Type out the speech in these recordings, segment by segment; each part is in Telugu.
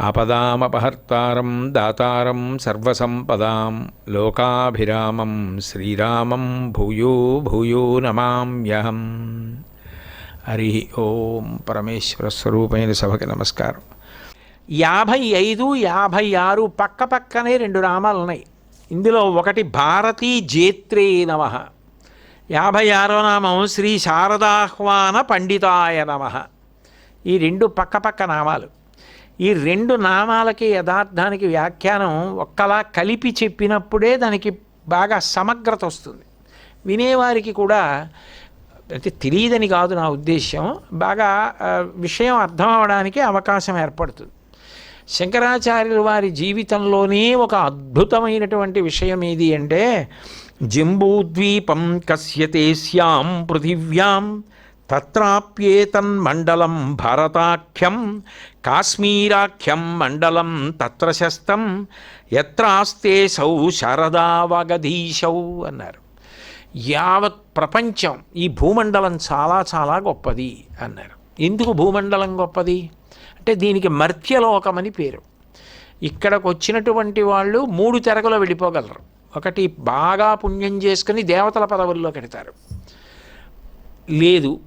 ఆపదామపహర్తారం దాతారం సర్వసంపదాం లోకాభిరామం శ్రీరామం భూయో భూయో నమామ్యహం. హరి ఓం పరమేశ్వర స్వరూపమైన సభకి నమస్కారం. యాభై ఐదు యాభై ఆరు పక్క పక్కనే రెండు నామాలు ఉన్నాయి. ఇందులో ఒకటి భారతీ జేత్రే నమ. యాభై ఆరో నామం శ్రీ శారదాహ్వాన పండితాయ నమ. ఈ రెండు పక్క పక్క నామాలు. ఈ రెండు నామాలకి యథార్థానికి వ్యాఖ్యానం ఒక్కలా కలిపి చెప్పినప్పుడే దానికి బాగా సమగ్రత వస్తుంది. వినేవారికి కూడా అంటే తెలియదని కాదు నా ఉద్దేశ్యం. బాగా విషయం అర్థం అవడానికి అవకాశం ఏర్పడుతుంది. శంకరాచార్యుల వారి జీవితంలోనే ఒక అద్భుతమైనటువంటి విషయం ఏది అంటే జంబూద్వీపం కస్యతే శ్యాం పృథివ్యాం తత్రాప్యేతన్మండలం భరతాఖ్యం కాశ్మీరాఖ్యం మండలం తత్ర శస్తం ఎత్రాస్తే సౌ శారదావగధీశౌ అన్నారు. యావత్ ప్రపంచం ఈ భూమండలం చాలా చాలా గొప్పది అన్నారు. ఎందుకు భూమండలం గొప్పది? అంటే దీనికి మర్త్యలోకమని పేరు. ఇక్కడికి వచ్చినటువంటి వాళ్ళు మూడు తెరగలో వెళ్ళిపోగలరు. ఒకటి బాగా పుణ్యం చేసుకుని దేవతల పదవుల్లో కడతారు. లేదు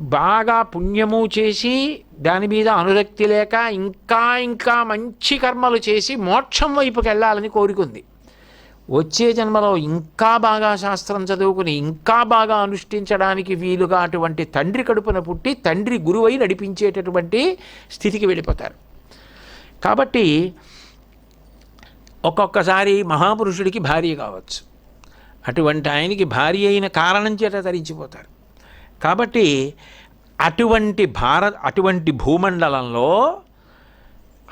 బాగా పుణ్యము చేసి దాని మీద అనురక్తి లేక ఇంకా ఇంకా మంచి కర్మలు చేసి మోక్షం వైపుకి వెళ్ళాలని కోరుకుంది. వచ్చే జన్మలో ఇంకా బాగా శాస్త్రం చదువుకుని ఇంకా బాగా అనుష్ఠించడానికి వీలుగా అటువంటి తండ్రి కడుపున పుట్టి తండ్రి గురువై నడిపించేటటువంటి స్థితికి వెళ్ళిపోతారు. కాబట్టి ఒక్కొక్కసారి మహాపురుషుడికి భార్య కావచ్చు. అటువంటి ఆయనకి భార్య అయిన కారణం చేత తరించిపోతారు. కాబట్టి అటువంటి భారత్ అటువంటి భూమండలంలో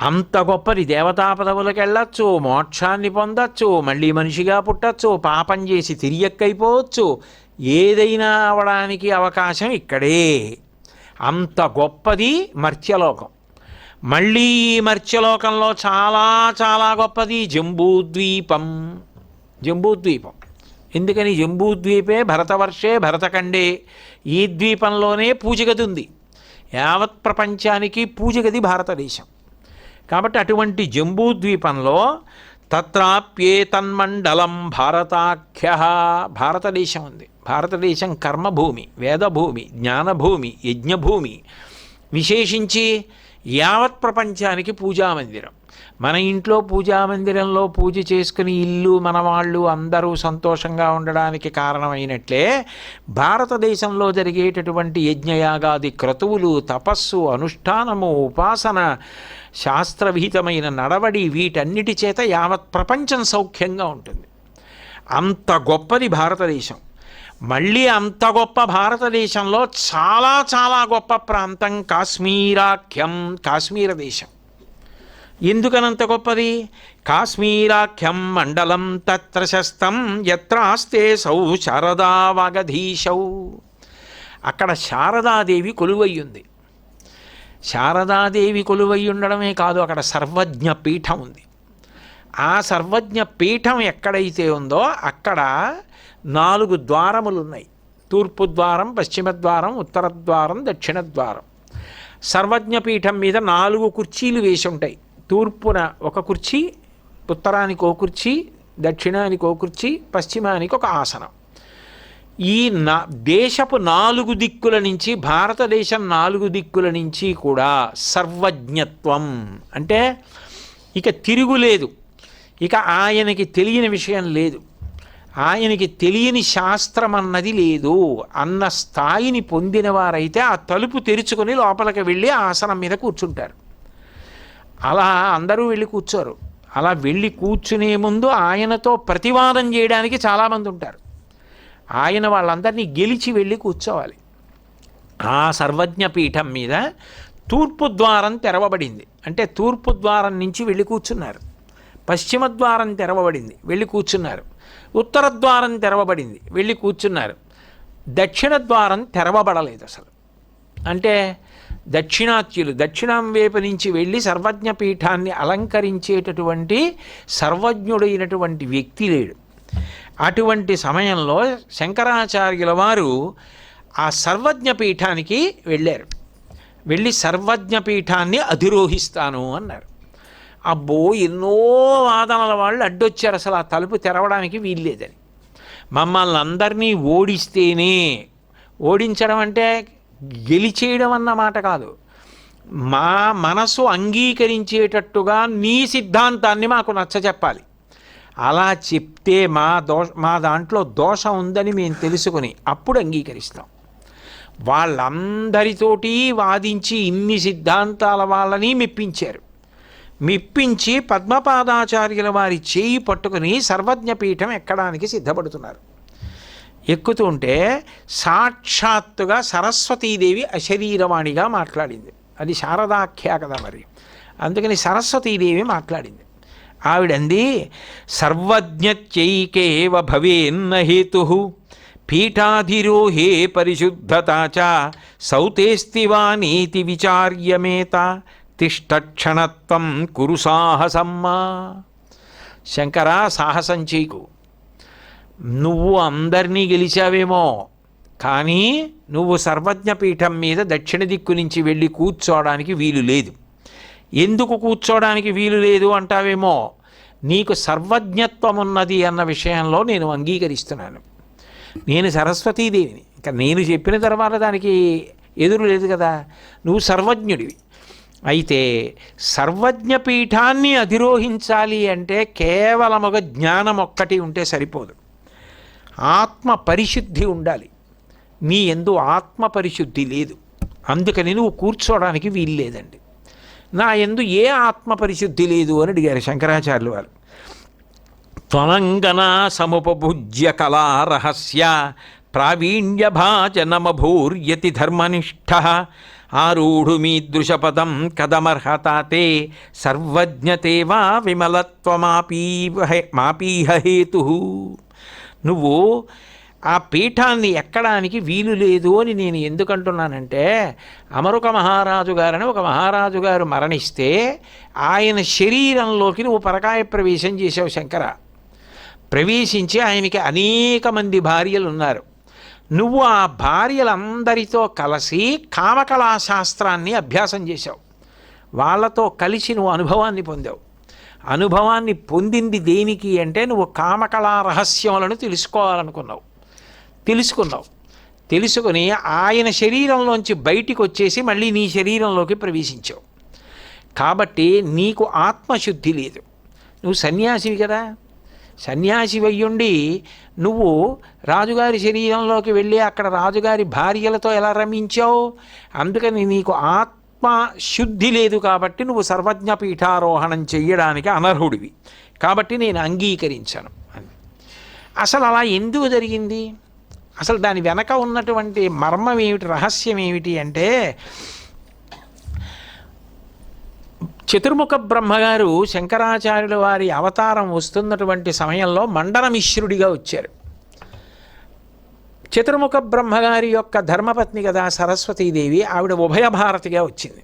అంత గొప్పది దేవతా పదవులకు వెళ్ళచ్చు మోక్షాన్ని పొందొచ్చు మళ్ళీ మనిషిగా పుట్టచ్చు పాపం చేసి తిరియక్కైపోవచ్చు ఏదైనా అవడానికి అవకాశం ఇక్కడే. అంత గొప్పది మర్త్యలోకం. మళ్ళీ ఈ మర్త్యలోకంలో చాలా చాలా గొప్పది జంబూద్వీపం. జంబూద్వీపం. ఎందుకని జంబూద్వీపే భరతవర్షే భరతఖండే. ఈ ద్వీపంలోనే పూజగది ఉంది. యావత్ ప్రపంచానికి పూజగది భారతదేశం. కాబట్టి అటువంటి జంబూద్వీపంలో తత్రాప్యేతన్మండలం భారతాఖ్య భారతదేశం ఉంది. భారతదేశం కర్మభూమి వేదభూమి జ్ఞానభూమి యజ్ఞభూమి. విశేషించి యావత్ ప్రపంచానికి పూజామందిరం మన ఇంట్లో పూజామందిరంలో పూజ చేసుకుని ఇల్లు మన వాళ్ళు అందరూ సంతోషంగా ఉండడానికి కారణమైనట్లే భారతదేశంలో జరిగేటటువంటి యజ్ఞయాగాది క్రతువులు తపస్సు అనుష్ఠానము ఉపాసన శాస్త్రవిహితమైన నడవడి వీటన్నిటి చేత యావత్ ప్రపంచం సౌఖ్యంగా ఉంటుంది. అంత గొప్పది భారతదేశం. మళ్ళీ అంత గొప్ప భారతదేశంలో చాలా చాలా గొప్ప ప్రాంతం కాశ్మీరాఖ్యం కాశ్మీర దేశం. ఎందుకనంత గొప్పది? కాశ్మీరాఖ్యం మండలం తత్ర శస్తం ఎత్రాస్తే సౌ శారదావగధీశౌ అక్కడ శారదాదేవి కొలువయ్యుంది. శారదాదేవి కొలువై ఉండడమే కాదు అక్కడ సర్వజ్ఞ పీఠం ఉంది. ఆ సర్వజ్ఞ పీఠం ఎక్కడైతే ఉందో అక్కడ నాలుగు ద్వారములు ఉన్నాయి తూర్పు ద్వారం పశ్చిమ ద్వారం ఉత్తర ద్వారం దక్షిణ ద్వారం. సర్వజ్ఞ పీఠం మీద నాలుగు కుర్చీలు వేసి ఉంటాయి. తూర్పున ఒక కుర్చీ ఉత్తరానికి ఒక కుర్చీ దక్షిణానికి ఒక కుర్చీ పశ్చిమానికి ఒక ఆసనం. ఈ నా దేశపు నాలుగు దిక్కుల నుంచి భారతదేశం నాలుగు దిక్కుల నుంచి కూడా సర్వజ్ఞత్వం. అంటే ఇక తిరుగులేదు ఇక ఆయనకి తెలియని విషయం లేదు. ఆయనకి తెలియని శాస్త్రం అన్నది లేదు. అన్న స్థాయిని పొందిన వారైతే ఆ తలుపు తెరుచుకొని లోపలికి వెళ్ళి ఆసనం మీద కూర్చుంటారు. అలా అందరూ వెళ్ళి కూర్చోరు. అలా వెళ్ళి కూర్చునే ముందు ఆయనతో ప్రతివాదం చేయడానికి చాలామంది ఉంటారు. ఆయన వాళ్ళందరినీ గెలిచి వెళ్ళి కూర్చోవాలి. ఆ సర్వజ్ఞ పీఠం మీద తూర్పు ద్వారం తెరవబడింది. అంటే తూర్పు ద్వారం నుంచి వెళ్ళి కూర్చున్నారు. పశ్చిమ ద్వారం తెరవబడింది. వెళ్ళి కూర్చున్నారు. ఉత్తర ద్వారం తెరవబడింది. వెళ్ళి కూర్చున్నారు. దక్షిణ ద్వారం తెరవబడలేదు అసలు. అంటే దక్షిణాత్యులు దక్షిణం వైపు నుంచి వెళ్ళి సర్వజ్ఞ పీఠాన్ని అలంకరించేటటువంటి సర్వజ్ఞుడైనటువంటి వ్యక్తి లేడు. అటువంటి సమయంలో శంకరాచార్యుల వారు ఆ సర్వజ్ఞ పీఠానికి వెళ్ళారు. వెళ్ళి సర్వజ్ఞ పీఠాన్ని అధిరోహిస్తాను అన్నారు. అబ్బో ఎన్నో వాదనల వాళ్ళు అడ్డొచ్చారు అసలు ఆ తలుపు తెరవడానికి వీల్లేదని. మమ్మల్ని అందరినీ ఓడిస్తేనే ఓడించడం అంటే గెలిచేయడం అన్న మాట కాదు. మా మనసు అంగీకరించేటట్టుగా నీ సిద్ధాంతాన్ని మాకు నచ్చచెప్పాలి అలా చెప్తే మా దోష మా దాంట్లో దోషం ఉందని మేము తెలుసుకుని అప్పుడు అంగీకరిస్తాం. వాళ్ళందరితోటి వాదించి ఇన్ని సిద్ధాంతాల వాళ్ళని మెప్పించారు. మెప్పించి పద్మపాదాచార్యుల వారి చేయి పట్టుకుని సర్వజ్ఞపీఠం ఎక్కడానికి సిద్ధపడుతున్నారు. ఎక్కుతుంటే సాక్షాత్తుగా సరస్వతీదేవి అశరీరవాణిగా మాట్లాడింది. అది శారదాఖ్య కదా మరి. అందుకని సరస్వతీదేవి మాట్లాడింది. ఆవిడంది సర్వజ్ఞత్యైకేవ భవేన్న హేతు పీఠాధిరోహే పరిశుద్ధతా చ సౌతేస్తివా నీతి విచార్యమేత తిష్టక్షణత్వం కురు సాహసమ్మా. శంకరా సాహసం చేయకు. నువ్వు అందరినీ గెలిచావేమో కానీ నువ్వు సర్వజ్ఞపీఠం మీద దక్షిణ దిక్కు నుంచి వెళ్ళి కూర్చోవడానికి వీలు లేదు. ఎందుకు కూర్చోవడానికి వీలు లేదు అంటావేమో నీకు సర్వజ్ఞత్వం ఉన్నది అన్న విషయంలో నేను అంగీకరిస్తున్నాను. నేను సరస్వతీదేవిని. ఇంకా నేను చెప్పిన తర్వాత దానికి ఎదురు లేదు కదా. నువ్వు సర్వజ్ఞుడివి. అయితే సర్వజ్ఞపీఠాన్ని అధిరోహించాలి అంటే కేవలముగా జ్ఞానం ఒక్కటి ఉంటే సరిపోదు. ఆత్మ పరిశుద్ధి ఉండాలి. నీ ఎందు ఆత్మ పరిశుద్ధి లేదు. అందుకని నువ్వు కూర్చోవడానికి వీలు లేదండి. నా ఎందు ఏ ఆత్మ పరిశుద్ధి లేదు అని అడిగారు శంకరాచార్యులు వారు. త్వనంగన సముపభుజ్య కళా రహస్య ప్రావీణ్య భాజనమభూర్యతి ధర్మనిష్ట ఆరూఢుమీదృశపదం కదమర్హతాతే సర్వజ్ఞతే వా విమలత్వమాపీవ మాపీహ హేతు. నువ్వు ఆ పీఠాన్ని ఎక్కడానికి వీలు లేదు అని నేను ఎందుకంటున్నానంటే అమరుక మహారాజు గారని ఒక మహారాజు గారు మరణిస్తే ఆయన శరీరంలోకి నువ్వు పరకాయ ప్రవేశం చేసావు శంకర. ప్రవేశించి ఆయనకి అనేక మంది భార్యలు ఉన్నారు. నువ్వు ఆ భార్యలందరితో కలిసి కామకళా శాస్త్రాన్ని అభ్యాసం చేశావు. వాళ్ళతో కలిసి నువ్వు అనుభవాన్ని పొందావు. అనుభవాన్ని పొందింది దేనికి అంటే నువ్వు కామకళా రహస్యములను తెలుసుకోవాలనుకున్నావు. తెలుసుకున్నావు. తెలుసుకుని ఆయన శరీరంలోంచి బయటికి వచ్చేసి మళ్ళీ నీ శరీరంలోకి ప్రవేశించావు. కాబట్టి నీకు ఆత్మశుద్ధి లేదు. నువ్వు సన్యాసివి కదా. సన్యాసి అయ్యుండి నువ్వు రాజుగారి శరీరంలోకి వెళ్ళి అక్కడ రాజుగారి భార్యలతో ఎలా రమించావు? అందుకని నీకు ఆత్మ శుద్ధి లేదు కాబట్టి నువ్వు సర్వజ్ఞ పీఠారోహణం చెయ్యడానికి అనర్హుడివి. కాబట్టి నేను అంగీకరించాను అని. అసలు అలా ఎందుకు జరిగింది? అసలు దాని వెనక ఉన్నటువంటి మర్మం ఏమిటి? రహస్యం ఏమిటి అంటే చతుర్ముఖ బ్రహ్మగారు శంకరాచార్యుల వారి అవతారం వస్తున్నటువంటి సమయంలో మండలమిశ్రుడిగా వచ్చారు. చతుర్ముఖ బ్రహ్మగారి యొక్క ధర్మపత్ని కదా సరస్వతీదేవి ఆవిడ ఉభయ భారతిగా వచ్చింది.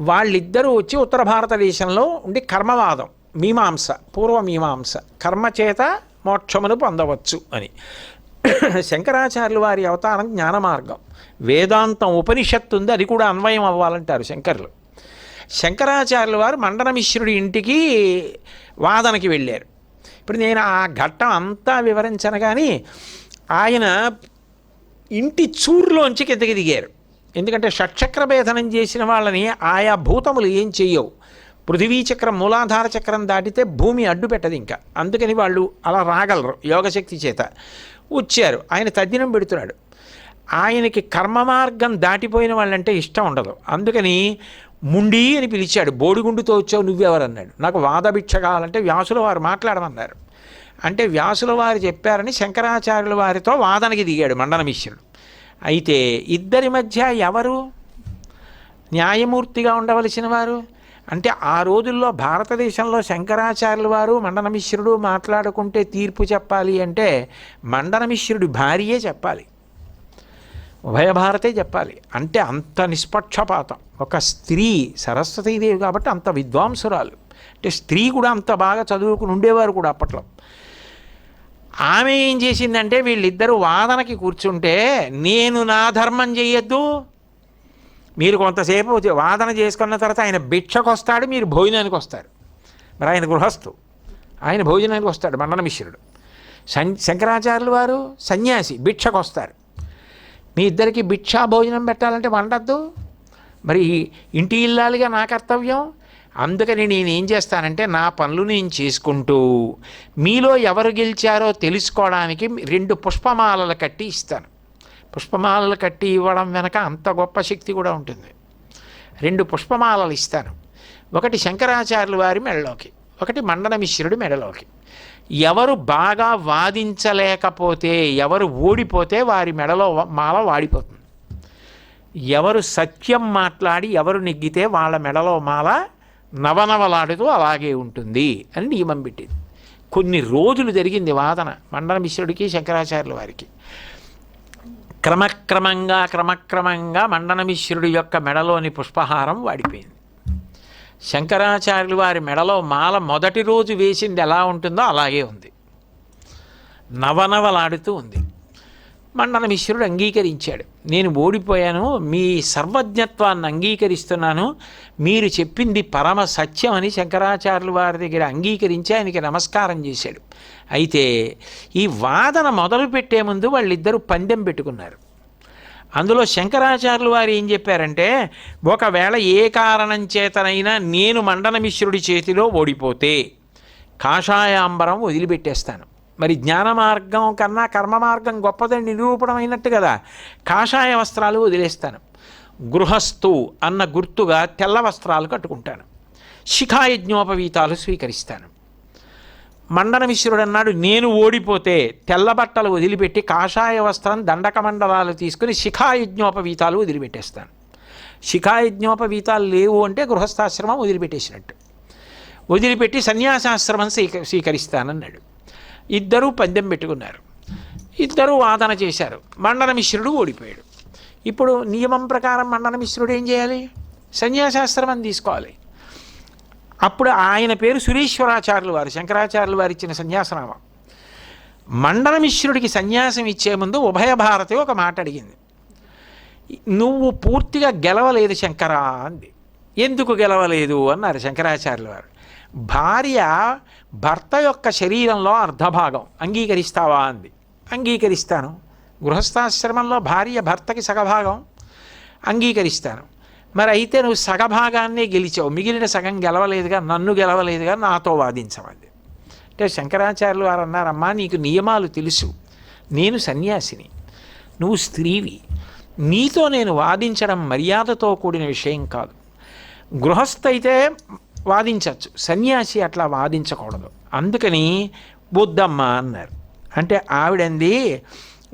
వాళ్ళిద్దరూ వచ్చి ఉత్తర భారతదేశంలో ఉండి కర్మవాదం మీమాంస పూర్వమీమాంస కర్మ చేత మోక్షమును పొందవచ్చు అని. శంకరాచార్యులు వారి అవతారం జ్ఞాన మార్గం వేదాంతం ఉపనిషత్తు ఉంది అది కూడా అన్వయం అవ్వాలంటారు శంకరులు. శంకరాచార్యులు వారు మండనమిశ్రుడి ఇంటికి వాదనకి వెళ్ళారు. ఇప్పుడు నేను ఆ ఘట్టం అంతా వివరించను కానీ ఆయన ఇంటి చూరులోంచి కిందకి దిగారు. ఎందుకంటే షట్చక్ర భేదనం చేసిన వాళ్ళని ఆయా భూతములు ఏం చెయ్యవు పృథివీ చక్రం మూలాధార చక్రం దాటితే భూమి అడ్డు పెట్టదు ఇంకా. అందుకని వాళ్ళు అలా రాగలరు యోగశక్తి చేత. వచ్చారు. ఆయన తద్దినం పెడుతున్నాడు. ఆయనకి కర్మ మార్గం దాటిపోయిన వాళ్ళంటే ఇష్టం ఉండదు. అందుకని ముండి అని పిలిచాడు. బోడిగుండుతో వచ్చావు నువ్వెవరన్నాడు. నాకు వాదభిక్ష కావాలంటే వ్యాసుల వారు మాట్లాడమన్నారు. అంటే వ్యాసుల వారు చెప్పారని శంకరాచార్యుల వారితో వాదనకి దిగాడు మండనమిశ్రుడు అయితే ఇద్దరి మధ్య ఎవరు? న్యాయమూర్తిగా ఉండవలసిన వారు? అంటే ఆ రోజుల్లో భారతదేశంలో శంకరాచార్యుల వారు మండనమిశ్రుడు మాట్లాడుకుంటే తీర్పు చెప్పాలి అంటే మండనమిశ్రుడి భార్యే చెప్పాలి. ఉభయ భారతే చెప్పాలి. అంటే అంత నిష్పక్షపాతం. ఒక స్త్రీ సరస్వతీదేవి కాబట్టి అంత విద్వాంసురాలు. అంటే స్త్రీ కూడా అంత బాగా చదువుకుని ఉండేవారు కూడా అప్పట్లో. ఆమె ఏం చేసిందంటే వీళ్ళిద్దరూ వాదనకి కూర్చుంటే నేను నా ధర్మం చెయ్యొద్దు. మీరు కొంతసేపు వాదన చేసుకున్న తర్వాత ఆయన భిక్షకు వస్తాడు మీరు భోజనానికి వస్తారు. మరి ఆయన గృహస్థు. ఆయన భోజనానికి వస్తాడు మండన మిశ్రుడు. సం శంకరాచార్యులు వారు సన్యాసి భిక్షకు వస్తారు మీ ఇద్దరికి భిక్షా భోజనం పెట్టాలంటే వండద్దు. మరి ఇంటి ఇల్లాలిగా నా కర్తవ్యం అందుకని నేను ఏం చేస్తానంటే నా పనులు నేను చేసుకుంటూ మీలో ఎవరు గెలిచారో తెలుసుకోవడానికి రెండు పుష్పమాలలు కట్టి ఇస్తాను. పుష్పమాలలు కట్టి ఇవ్వడం వెనక అంత గొప్ప శక్తి కూడా ఉంటుంది. రెండు పుష్పమాలలు ఇస్తాను. ఒకటి శంకరాచార్యుల వారి మెడలోకి ఒకటి మండన మిశ్రుడి మెడలోకి. ఎవరు బాగా వాదించలేకపోతే ఎవరు ఓడిపోతే వారి మెడలో మాల వాడిపోతుంది. ఎవరు సత్యం మాట్లాడి ఎవరు నెగ్గితే వాళ్ళ మెడలో మాల నవనవలాడుతూ అలాగే ఉంటుంది అని నియమం పెట్టింది. కొన్ని రోజులు జరిగింది వాదన మండల మిశ్రుడికి శంకరాచార్యుల వారికి. క్రమక్రమంగా క్రమక్రమంగా మండన మిశ్రుడి యొక్క మెడలోని పుష్పహారం వాడిపోయింది. శంకరాచార్యులు వారి మెడలో మాల మొదటి రోజు వేసింది ఎలా ఉంటుందో అలాగే ఉంది. నవనవలాడుతూ ఉంది. మండన మిశ్రుడు అంగీకరించాడు. నేను ఓడిపోయాను మీ సర్వజ్ఞత్వాన్ని అంగీకరిస్తున్నాను మీరు చెప్పింది పరమ సత్యం అని శంకరాచార్యుల వారి దగ్గర అంగీకరించి ఆయనకి నమస్కారం చేశాడు. అయితే ఈ వాదన మొదలుపెట్టే ముందు వాళ్ళిద్దరూ పందెం పెట్టుకున్నారు. అందులో శంకరాచార్యులు వారు ఏం చెప్పారంటే ఒకవేళ ఏ కారణం చేతనైనా నేను మండన మిశ్రుడి చేతిలో ఓడిపోతే కాషాయాంబరం వదిలిపెట్టేస్తాను. మరి జ్ఞాన మార్గం కన్నా కర్మ మార్గం గొప్పదని నిరూపణమైనట్టు కదా. కాషాయ వస్త్రాలు వదిలేస్తాను. గృహస్థు అన్న గుర్తుగా తెల్ల వస్త్రాలు కట్టుకుంటాను. శిఖాయజ్ఞోపవీతాలు స్వీకరిస్తాను. మండన మిశ్రుడు అన్నాడు నేను ఓడిపోతే తెల్ల బట్టలు వదిలిపెట్టి కాషాయ వస్త్రం దండక మండలాలు తీసుకుని శిఖాయజ్ఞోపవీతాలు వదిలిపెట్టేస్తాను. శిఖాయజ్ఞోపవీతాలు లేవు అంటే గృహస్థాశ్రమం వదిలిపెట్టేసినట్టు. వదిలిపెట్టి సన్యాసాశ్రమం స్వీక స్వీకరిస్తానన్నాడు. ఇద్దరూ పందెం పెట్టుకున్నారు. ఇద్దరూ వాదన చేశారు. మండనమిశ్రుడు ఓడిపోయాడు. ఇప్పుడు నియమం ప్రకారం మండనమిశ్రుడు ఏం చేయాలి? సన్యాసాశ్రమం తీసుకోవాలి. అప్పుడు ఆయన పేరు సురేశ్వరాచార్యులు వారు శంకరాచార్యులు వారు ఇచ్చిన సన్యాసనామం. మండనమిశ్రుడికి సన్యాసం ఇచ్చే ముందు ఉభయ భారతి ఒక మాట అడిగింది. నువ్వు పూర్తిగా గెలవలేదు శంకరా అంది. ఎందుకు గెలవలేదు? అన్నారు శంకరాచార్యులు వారు. భార్య భర్త యొక్క శరీరంలో అర్ధభాగం. అంగీకరిస్తావా అంది. అంగీకరిస్తాను. గృహస్థాశ్రమంలో భార్య భర్తకి సగభాగం. అంగీకరిస్తాను. మరి అయితే నువ్వు సగభాగాన్నే గెలిచావు. మిగిలిన సగం గెలవలేదుగా నన్ను గెలవలేదుగా నాతో వాదించమంది. అంటే శంకరాచార్యులు వారు అన్నారమ్మా నీకు నియమాలు తెలుసు. నేను సన్యాసిని. నువ్వు స్త్రీవి. నీతో నేను వాదించడం మర్యాదతో కూడిన విషయం కాదు. గృహస్థ అయితే వాదించవచ్చు. సన్యాసి అట్లా వాదించకూడదు. అందుకని బుద్ధమ్మ అన్నారు. అంటే ఆవిడంది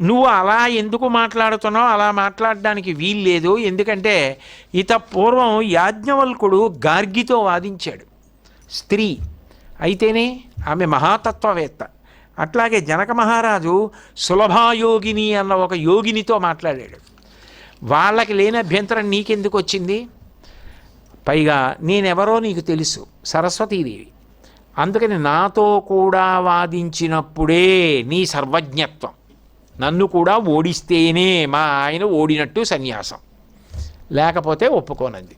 నువ్వు అలా ఎందుకు మాట్లాడుతున్నావు? అలా మాట్లాడడానికి వీల్లేదు. ఎందుకంటే ఇత పూర్వం యాజ్ఞవల్కుడు గార్గితో వాదించాడు. స్త్రీ. అయితేనే ఆమె మహాతత్వవేత్త. అట్లాగే జనక మహారాజు సులభాయోగిని అన్న ఒక యోగినితో మాట్లాడాడు. వాళ్ళకి లేని అభ్యంతరం నీకెందుకు వచ్చింది? పైగా నేనెవరో నీకు తెలుసు సరస్వతీదేవి. అందుకని నాతో కూడా వాదించినప్పుడే నీ సర్వజ్ఞత్వం. నన్ను కూడా ఓడిస్తేనే మా ఆయన ఓడినట్టు సన్యాసం. లేకపోతే ఒప్పుకోనంది.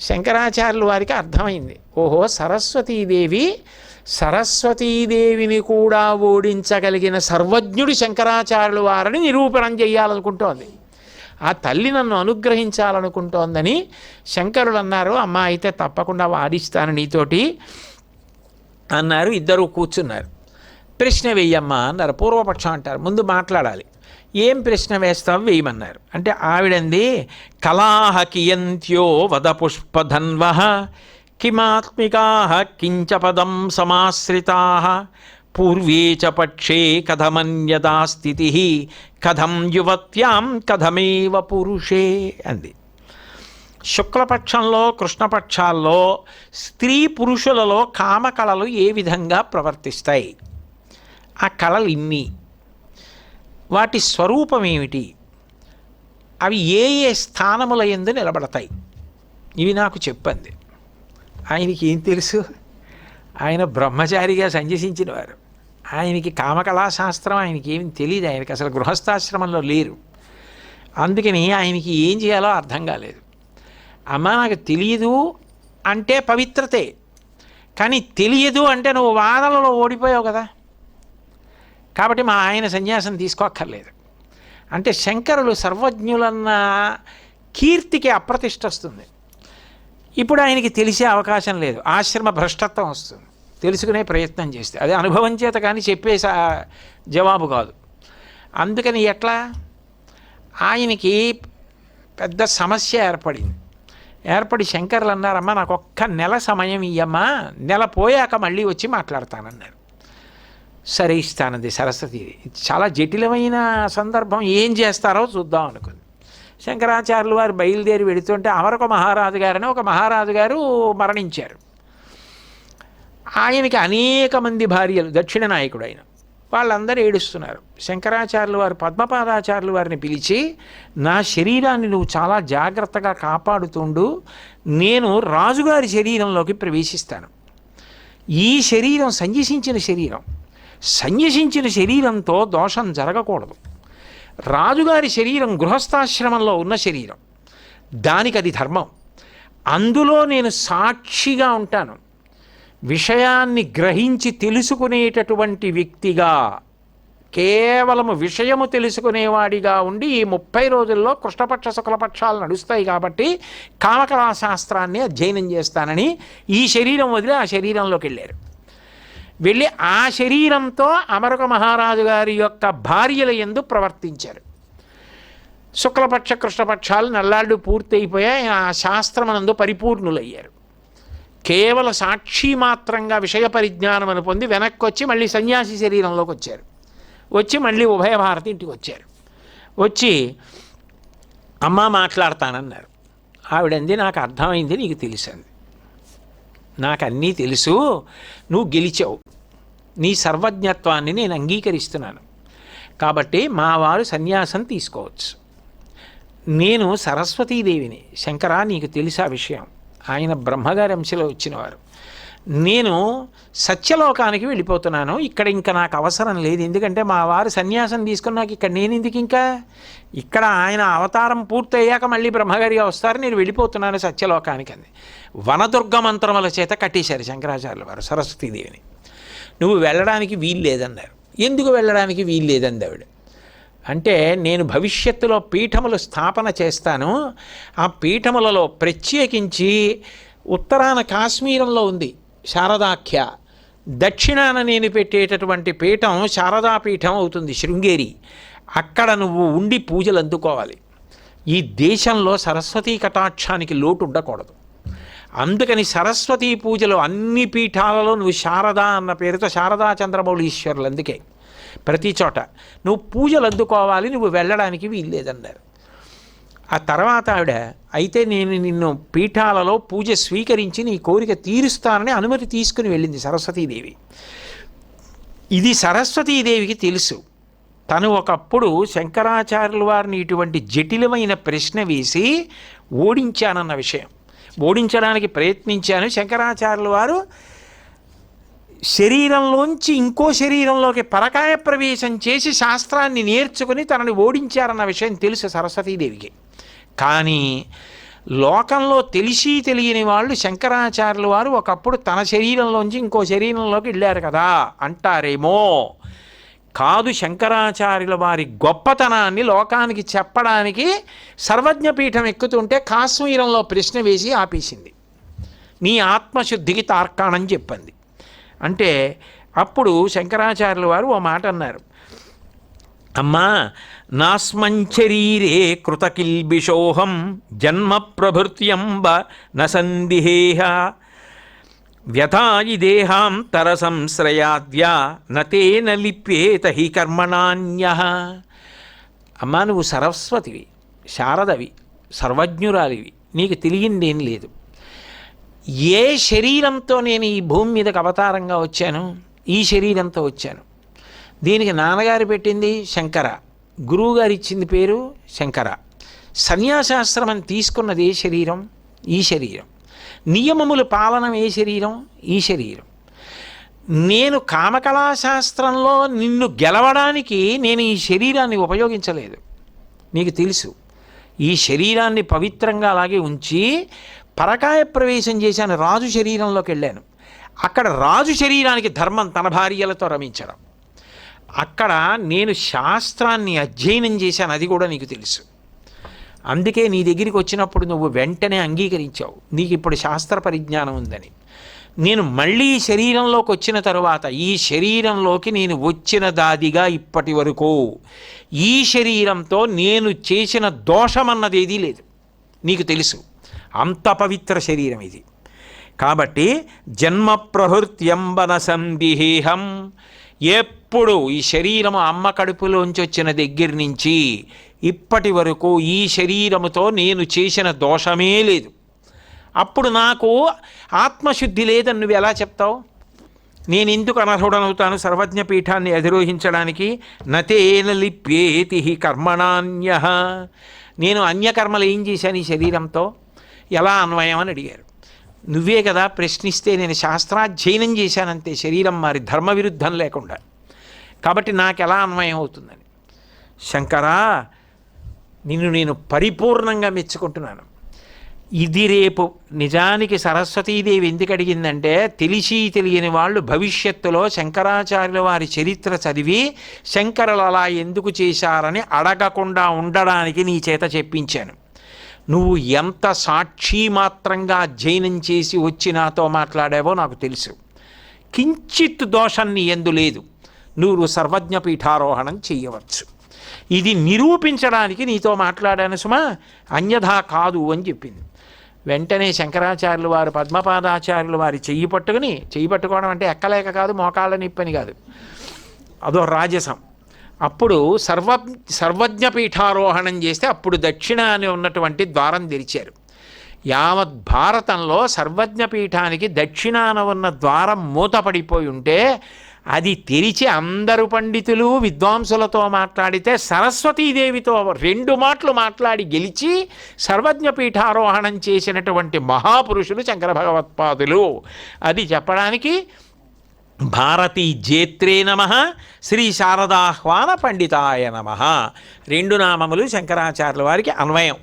శంకరాచార్యుల వారికి అర్థమైంది. ఓహో సరస్వతీదేవి సరస్వతీదేవిని కూడా ఓడించగలిగిన సర్వజ్ఞుడు శంకరాచార్యుల వారిని నిరూపణం చేయాలనుకుంటోంది ఆ తల్లి నన్ను అనుగ్రహించాలనుకుంటోందని శంకరుడు అన్నారు అమ్మ అయితే తప్పకుండా వాదిస్తాను నీతోటి అన్నారు ఇద్దరు కూర్చున్నారు. ప్రశ్న వెయ్యమ్మా అన్నారు పూర్వపక్షం అంటారు ముందు మాట్లాడాలి. ఏం ప్రశ్న వేస్తావు? వేయమన్నారు. అంటే ఆవిడంది కళాహ కియంత్యో వద పుష్పధన్వ కిమాత్మికా కించ పదం సమాశ్రితా పూర్వే చ పక్షే కథమన్యదా స్థితి కథం యువత్యాం కథమేవ పురుషే అంది. శుక్లపక్షంలో కృష్ణపక్షాల్లో స్త్రీ పురుషులలో కామకళలు ఏ విధంగా ప్రవర్తిస్తాయి? ఆ కళలు ఇన్ని. వాటి స్వరూపం ఏమిటి అవి ఏ ఏ స్థానముల ఎందు నిలబడతాయి? ఇవి నాకు చెప్పండి ఆయనకి ఏం తెలుసు? ఆయన బ్రహ్మచారిగా సంజసించిన వారు ఆయనకి కామకళా శాస్త్రం ఆయనకి ఏమి తెలియదు ఆయనకి అసలు గృహస్థాశ్రమంలో లేరు. అందుకని ఆయనకి ఏం చేయాలో అర్థం కాలేదు. అమ్మ నాకు తెలియదు అంటే పవిత్రతే. కానీ తెలియదు అంటే నువ్వు వాదనలో ఓడిపోయావు కదా. కాబట్టి మా ఆయన సన్యాసం తీసుకోక్కర్లేదు. అంటే శంకరులు సర్వజ్ఞులన్న కీర్తికి అప్రతిష్ట వస్తుంది. ఇప్పుడు ఆయనకి తెలిసే అవకాశం లేదు. ఆశ్రమ భ్రష్టత్వం వస్తుంది. తెలుసుకునే ప్రయత్నం చేస్తే. అది అనుభవం చేత కానీ చెప్పే సా- జవాబు కాదు. అందుకని ఎట్లా? ఆయనకి పెద్ద సమస్య ఏర్పడింది. ఏర్పడి శంకర్లు అన్నారమ్మా నాకు ఒక్క నెల సమయం ఇయ్యమ్మా నెల పోయాక మళ్ళీ వచ్చి మాట్లాడతానన్నారు. సరే ఇస్తానంది సరస్వతి. చాలా జటిలమైన సందర్భం. ఏం చేస్తారో చూద్దాం అనుకుంది. శంకరాచార్యులు వారు బయలుదేరి వెళుతుంటే అమరక మహారాజు గారని ఒక మహారాజు గారు మరణించారు. ఆయనకి అనేక మంది భార్యలు దక్షిణ నాయకుడు ఆయన వాళ్ళందరూ ఏడుస్తున్నారు. శంకరాచార్యులు వారు పద్మపాదాచార్యులు వారిని పిలిచి నా శరీరాన్ని నువ్వు చాలా జాగ్రత్తగా కాపాడుతుండు నేను రాజుగారి శరీరంలోకి ప్రవేశిస్తాను. ఈ శరీరం సంయసించిన శరీరం సంయసించిన శరీరంతో దోషం జరగకూడదు. రాజుగారి శరీరం గృహస్థాశ్రమంలో ఉన్న శరీరం దానికి అది ధర్మం. అందులో నేను సాక్షిగా ఉంటాను. విషయాన్ని గ్రహించి తెలుసుకునేటటువంటి వ్యక్తిగా కేవలము విషయము తెలుసుకునేవాడిగా ఉండి ఈ ముప్పై రోజుల్లో కృష్ణపక్ష శుక్లపక్షాలు నడుస్తాయి కాబట్టి కామకళా శాస్త్రాన్ని అధ్యయనం చేస్తానని ఈ శరీరం వదిలి ఆ శరీరంలోకి వెళ్ళారు. వెళ్ళి ఆ శరీరంతో అమరక మహారాజు గారి యొక్క భార్యల ఎందు ప్రవర్తించారు. శుక్లపక్ష కృష్ణపక్షాలు నల్లాళ్ళు పూర్తయిపోయాయి ఆ శాస్త్రమనందు పరిపూర్ణులయ్యారు. కేవల సాక్షి మాత్రంగా విషయ పరిజ్ఞానం అని పొంది వెనక్కి వచ్చి మళ్ళీ సన్యాసి శరీరంలోకి వచ్చారు. వచ్చి మళ్ళీ ఉభయ భారతి ఇంటికి వచ్చారు. వచ్చి అమ్మ మాట్లాడతానన్నారు. ఆవిడంది నాకు అర్థమైంది నీకు తెలిసింది. నాకు అన్నీ తెలుసు నువ్వు గెలిచావు. నీ సర్వజ్ఞత్వాన్ని నేను అంగీకరిస్తున్నాను. కాబట్టి మా వారు సన్యాసం తీసుకోవచ్చు. నేను సరస్వతీదేవిని. శంకరా నీకు తెలుసా విషయం? ఆయన బ్రహ్మగారి అంశలో వచ్చినవారు. నేను సత్యలోకానికి వెళ్ళిపోతున్నాను ఇక్కడ ఇంకా నాకు అవసరం లేదు ఎందుకంటే మా వారు సన్యాసం తీసుకున్నాక ఇక్కడ నేను ఎందుకు ఇంకా? ఇక్కడ ఆయన అవతారం పూర్తయ్యాక మళ్ళీ బ్రహ్మగారిగా వస్తారు నేను వెళ్ళిపోతున్నాను సత్యలోకానికి అంది. వనదుర్గ మంత్రముల చేత కట్టేశారు శంకరాచార్యుల వారు సరస్వతీదేవిని. నువ్వు వెళ్ళడానికి వీలు లేదన్నారు. ఎందుకు వెళ్ళడానికి వీలు లేదంది ఆవిడ? అంటే నేను భవిష్యత్తులో పీఠములు స్థాపన చేస్తాను. ఆ పీఠములలో ప్రత్యేకించి ఉత్తరాన కాశ్మీరంలో ఉంది శారదాఖ్య. దక్షిణాన నేను పెట్టేటటువంటి పీఠం శారదా పీఠం అవుతుంది శృంగేరి. అక్కడ నువ్వు ఉండి పూజలు అందుకోవాలి. ఈ దేశంలో సరస్వతీ కటాక్షానికి లోటు ఉండకూడదు. అందుకని సరస్వతీ పూజలు అన్ని పీఠాలలో నువ్వు శారదా అన్న పేరుతో శారదా చంద్రమౌళీశ్వరులు అందుకే. ప్రతి చోట. నువ్వు పూజలు అందుకోవాలి నువ్వు వెళ్ళడానికి వీల్లేదన్నారు. ఆ తర్వాత ఆవిడ అయితే నేను నిన్ను పీఠాలలో పూజ స్వీకరించి నీ కోరిక తీరుస్తానని అనుమతి తీసుకుని వెళ్ళింది సరస్వతీదేవి. ఇది సరస్వతీదేవికి తెలుసు. తను ఒకప్పుడు శంకరాచార్యుల వారిని ఇటువంటి జటిలమైన ప్రశ్న వేసి ఓడించానన్న విషయం. ఓడించడానికి ప్రయత్నించాను శంకరాచార్యుల వారు శరీరంలోంచి ఇంకో శరీరంలోకి పరకాయ ప్రవేశం చేసి శాస్త్రాన్ని నేర్చుకుని తనని ఓడించారన్న విషయం తెలుసు సరస్వతీదేవికి. కానీ లోకంలో తెలిసి తెలియని వాళ్ళు శంకరాచార్యుల వారు ఒకప్పుడు తన శరీరంలోంచి ఇంకో శరీరంలోకి వెళ్ళారు కదా అంటారేమో. కాదు శంకరాచార్యుల వారి గొప్పతనాన్ని లోకానికి చెప్పడానికి సర్వజ్ఞపీఠం ఎక్కుతుంటే కాశ్మీరంలో ప్రశ్న వేసి ఆపేసింది. నీ ఆత్మశుద్ధికి తార్కాణం చెప్పింది. అంటే అప్పుడు శంకరాచార్యుల వారు ఓ మాట అన్నారు. అమ్మా నాస్మంచరీరే కృతకిల్బిషోహం జన్మ ప్రభృత్యంబ నసందిహేహ. వ్యథాయి దేహాంతర సంశ్రయాద్య నతేన లిప్యేత హి కర్మణాన్య. అమ్మా నువ్వు సరస్వతివి శారదవి సర్వజ్ఞురాలివి నీకు తెలియందేం లేదు. ఏ శరీరంతో నేను ఈ భూమి మీదకి అవతారంగా వచ్చాను ఈ శరీరంతో వచ్చాను. దీనికి నాన్నగారు పెట్టింది శంకర గురువుగారు ఇచ్చింది పేరు శంకర. సన్యాసాశ్రమం తీసుకున్నది ఏ శరీరం? ఈ శరీరం. నియమముల పాలనం ఏ శరీరం? ఈ శరీరం. నేను కామకళాశాస్త్రంలో నిన్ను గెలవడానికి నేను ఈ శరీరాన్ని ఉపయోగించలేదు. నీకు తెలుసు ఈ శరీరాన్ని పవిత్రంగా అలాగే ఉంచి పరకాయ ప్రవేశం చేశాను రాజు శరీరంలోకి వెళ్ళాను. అక్కడ రాజు శరీరానికి ధర్మం తన భార్యలతో రమించడం. అక్కడ నేను శాస్త్రాన్ని అధ్యయనం చేశాను అది కూడా నీకు తెలుసు. అందుకే నీ దగ్గరికి వచ్చినప్పుడు నువ్వు వెంటనే అంగీకరించావు. నీకు ఇప్పుడు శాస్త్ర పరిజ్ఞానం ఉందని. నేను మళ్ళీ శరీరంలోకి వచ్చిన తరువాత ఈ శరీరంలోకి నేను వచ్చిన దాదిగా ఇప్పటి వరకు ఈ శరీరంతో నేను చేసిన దోషమన్నది ఏదీ లేదు. నీకు తెలుసు. అంత పవిత్ర శరీరం ఇది. కాబట్టి జన్మ ప్రహృత్యంబన సందిహేహం. ఎప్పుడు ఈ శరీరము అమ్మ కడుపులోంచి వచ్చిన దగ్గర నుంచి ఇప్పటి వరకు ఈ శరీరముతో నేను చేసిన దోషమే లేదు. అప్పుడు నాకు ఆత్మశుద్ధి లేదని నువ్వు ఎలా చెప్తావు? నేను ఎందుకు అనర్హుడనవుతాను? సర్వజ్ఞ పీఠాన్ని అధిరోహించడానికి నతేన లిప్యేతి కర్మణాన్య. నేను అన్యకర్మలు ఏం చేశాను ఈ శరీరంతో? ఎలా అన్వయం అని అడిగారు. నువ్వే కదా ప్రశ్నిస్తే నేను శాస్త్రాధ్యయనం చేశానంతే శరీరం మారి ధర్మ విరుద్ధం లేకుండా. కాబట్టి నాకు ఎలా అన్వయం అవుతుందని. శంకరా నిన్ను నేను పరిపూర్ణంగా మెచ్చుకుంటున్నాను. ఇది రేపు నిజానికి సరస్వతీదేవి ఎందుకు అడిగిందంటే తెలిసి తెలియని వాళ్ళు భవిష్యత్తులో శంకరాచార్యుల వారి చరిత్ర చదివి శంకరులు అలా ఎందుకు చేశారని అడగకుండా ఉండడానికి నీ చేత చెప్పించాను. నువ్వు ఎంత సాక్షి మాత్రంగా అధ్యయనం చేసి వచ్చి నాతో మాట్లాడావో నాకు తెలుసు. కించిత్ దోషం నీ ఎందు లేదు. నువ్వు సర్వజ్ఞ పీఠారోహణం చేయవచ్చు. ఇది నిరూపించడానికి నీతో మాట్లాడాను సుమా. అన్యథా కాదు అని చెప్పింది. వెంటనే శంకరాచార్యులు వారు పద్మపాదాచార్యులు వారి చెయ్యి పట్టుకుని చెయ్యి పట్టుకోవడం అంటే ఎక్కలేక కాదు మోకాళ్ళ నిప్పని కాదు. అదో రాజసం. అప్పుడు సర్వ సర్వజ్ఞపీఠారోహణం చేస్తే అప్పుడు దక్షిణ అని ఉన్నటువంటి ద్వారం తెరిచారు. యావత్ భారతంలో సర్వజ్ఞపీఠానికి దక్షిణాన ఉన్న ద్వారం మూతపడిపోయి ఉంటే అది తెరిచి అందరు పండితులు విద్వాంసులతో మాట్లాడితే సరస్వతీదేవితో రెండు మాటలు మాట్లాడి గెలిచి సర్వజ్ఞపీఠారోహణం చేసినటువంటి మహాపురుషులు శంకర భగవత్పాదులు. అది చెప్పడానికి భారతీ జేత్రే నమ శ్రీ శారదాహ్వాన పండితాయ నమ. రెండు నామములు శంకరాచార్యుల వారికి అన్వయం.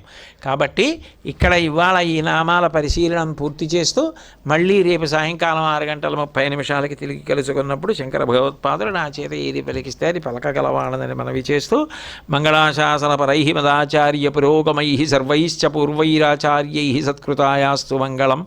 కాబట్టి ఇక్కడ ఇవాళ ఈ నామాల పరిశీలనం పూర్తి చేస్తూ మళ్ళీ రేపు సాయంకాలం ఆరు గంటల ముప్పై నిమిషాలకి తిరిగి కలుసుకున్నప్పుడు శంకర భగవత్పాదులు నా చేత ఏది పలికిస్తే అది పలకగలవాడదని మనవి చేస్తూ మంగళాశాసన పరై మదాచార్య పురోగమై సర్వైశ్చ పూర్వైరాచార్యై సత్కృతాయాస్తు మంగళం.